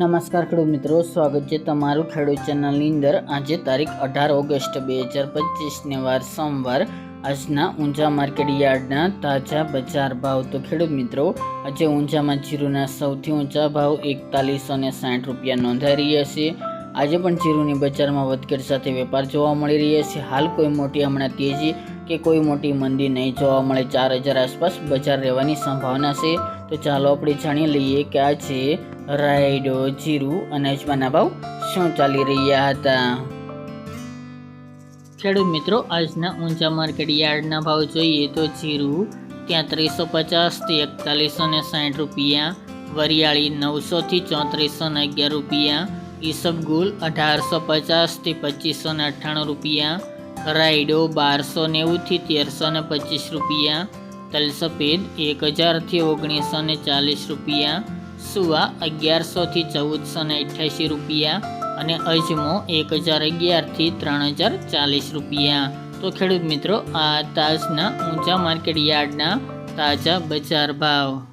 નમસ્કાર ખેડૂત મિત્રો, સ્વાગત છે તમારું ખેડૂત ચેનલની અંદર. આજે તારીખ અઢાર ઓગસ્ટ બે હજાર પચીસને વાર સોમવાર. આજના ઊંઝા માર્કેટ યાર્ડના તાજા બજાર ભાવ. તો ખેડૂત મિત્રો, આજે ઊંઝામાં જીરુના સૌથી ઊંચા ભાવ એકતાલીસો ને સાઠ રૂપિયા નોંધાઈ રહ્યા છે. આજે પણ જીરુની બજારમાં વધઘટ સાથે વેપાર જોવા મળી રહ્યા છે. હાલ કોઈ મોટી હમણાં તેજી કે કોઈ મોટી મંદી નહીં જોવા મળે. ચાર હજાર આસપાસ બજાર રહેવાની સંભાવના છે. તો ચાલો આપણે જાણી લઈએ કે આજે રાયડો જીરું અને અજમાના ભાવ શું ચાલી રહ્યા હતા? ખેડૂત મિત્રો, આજના ઊંચા માર્કેટ યાર્ડના ભાવ જોઈએ તો જીરું ત્યાં ત્રીસો પચાસથી એકતાલીસો ને સાઠ રૂપિયા, વરિયાળી નવસોથી ચોત્રીસો ને અગિયાર રૂપિયા, ઈસબગુલ અઢારસો પચાસથી પચીસો ને અઠ્ઠાણું રૂપિયા, રાયડો બારસો નેવુંથી તેરસો ને પચીસ રૂપિયા તલ સફેદ એક હજારથી ઓગણીસો ને ચાલીસ રૂપિયા, સુવા અગિયારસોથી ચૌદસો ને અઠ્યાસી રૂપિયા અને અજમો એક હજાર અગિયારથી ત્રણ હજાર ચાલીસ રૂપિયા. તો ખેડૂત મિત્રો, આ તાજના ઊંચા માર્કેટ યાર્ડના તાજા બજાર ભાવ.